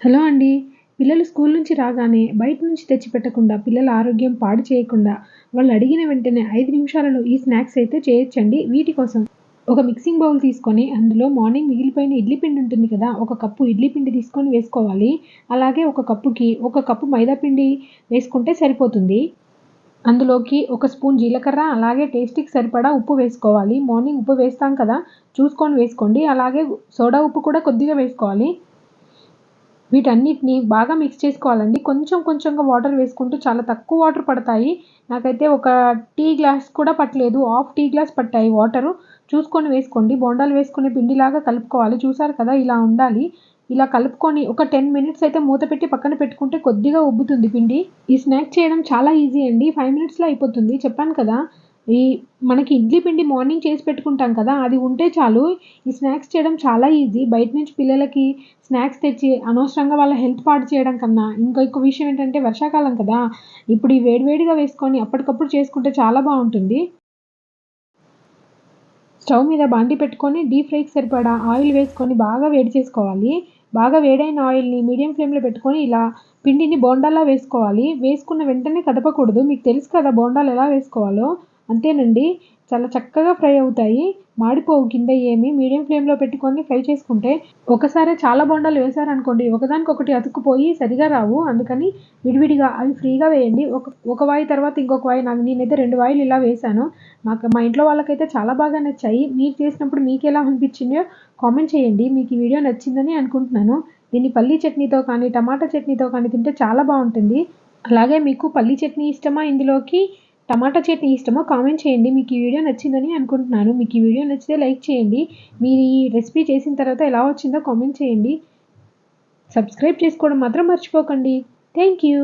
Hello అండి. పిల్లలు school నుంచి రాగానే బయట నుంచి తెచ్చిపెట్టకుండా పిల్లల ఆరోగ్యం పాడు చేయకుండా వాళ్ళు అడిగిన వెంటనే ఐదు నిమిషాలలో ఈ స్నాక్స్ అయితే చేయొచ్చండి. వీటి కోసం ఒక మిక్సింగ్ బౌల్ తీసుకొని అందులో మార్నింగ్ మిగిలిపోయిన ఇడ్లీ పిండి ఉంటుంది కదా ఒక కప్పు ఇడ్లీ పిండి తీసుకొని వేసుకోవాలి. అలాగే ఒక కప్పుకి ఒక కప్పు మైదా పిండి వేసుకుంటే సరిపోతుంది. అందులోకి ఒక స్పూన్ జీలకర్ర అలాగే టేస్ట్కి సరిపడా ఉప్పు వేసుకోవాలి. మార్నింగ్ ఉప్పు వేస్తాం కదా చూసుకొని వేసుకోండి. అలాగే సోడా ఉప్పు కూడా కొద్దిగా వేసుకోవాలి. వీటన్నిటిని బాగా మిక్స్ చేసుకోవాలండి. కొంచెం కొంచెంగా వాటర్ వేసుకుంటూ చాలా తక్కువ వాటర్ పడతాయి. నాకైతే ఒక టీ గ్లాస్ కూడా పట్టలేదు. హాఫ్ టీ గ్లాస్ పట్టాయి వాటరు చూసుకొని వేసుకోండి. బొండాలు వేసుకునే పిండిలాగా కలుపుకోవాలి. చూసారు కదా ఇలా ఉండాలి. ఇలా కలుపుకొని ఒక టెన్ మినిట్స్ అయితే మూత పెట్టి పక్కన పెట్టుకుంటే కొద్దిగా ఉబ్బుతుంది పిండి. ఈ స్నాక్ చేయడం చాలా ఈజీ అండి. ఫైవ్ మినిట్స్లో అయిపోతుంది. చెప్పాను కదా ఈ మనకి ఇడ్లీ పిండి మార్నింగ్ చేసి పెట్టుకుంటాం కదా అది ఉంటే చాలు. ఈ స్నాక్స్ చేయడం చాలా ఈజీ బయట నుంచి పిల్లలకి స్నాక్స్ తెచ్చి అనవసరంగా వాళ్ళ హెల్త్ పాడు చేయడం కన్నా ఇంకొక విషయం ఏంటంటే వర్షాకాలం కదా ఇప్పుడు ఈ వేడివేడిగా వేసుకొని అప్పటికప్పుడు చేసుకుంటే చాలా బాగుంటుంది. స్టవ్ మీద బాండి పెట్టుకొని డీప్ ఫ్రైకి సరిపడా ఆయిల్ వేసుకొని బాగా వేడి చేసుకోవాలి. బాగా వేడైన ఆయిల్ని మీడియం ఫ్లేమ్లో పెట్టుకొని ఇలా పిండిని బోండాలా వేసుకోవాలి. వేసుకున్న వెంటనే కదపకూడదు. మీకు తెలుసు కదా బోండాలు ఎలా వేసుకోవాలో. అంతేనండి. చాలా చక్కగా ఫ్రై అవుతాయి. మాడిపోవు కింద ఏమి. మీడియం ఫ్లేమ్లో పెట్టుకొని ఫ్రై చేసుకుంటే ఒకసారి చాలా బొండాలు వేసారనుకోండి. ఒకదానికొకటి అతుక్కుపోయి సరిగా రావు. అందుకని విడివిడిగా అవి ఫ్రీగా వేయండి. ఒక ఒక వాయి తర్వాత ఇంకొక వాయి నాకు నేనైతే రెండు వాయిలు ఇలా వేశాను. నాకు మా ఇంట్లో వాళ్ళకైతే చాలా బాగా నచ్చాయి. మీరు చేసినప్పుడు మీకు ఎలా అనిపించిందో కామెంట్ చేయండి. మీకు ఈ వీడియో నచ్చిందని అనుకుంటున్నాను. దీన్ని పల్లీ చట్నీతో కానీ టమాటా చట్నీతో కానీ తింటే చాలా బాగుంటుంది. అలాగే మీకు పల్లీ చట్నీ ఇష్టమా ఇందులోకి? టమాటా చట్నీ ఇష్టమో కామెంట్ చేయండి. మీకు ఈ వీడియో నచ్చిందని అనుకుంటున్నాను. మీకు ఈ వీడియో నచ్చితే లైక్ చేయండి. మీరు ఈ రెసిపీ చేసిన తర్వాత ఎలా వచ్చిందో కామెంట్ చేయండి. సబ్స్క్రైబ్ చేసుకోవడం మాత్రం మర్చిపోకండి. Thank you.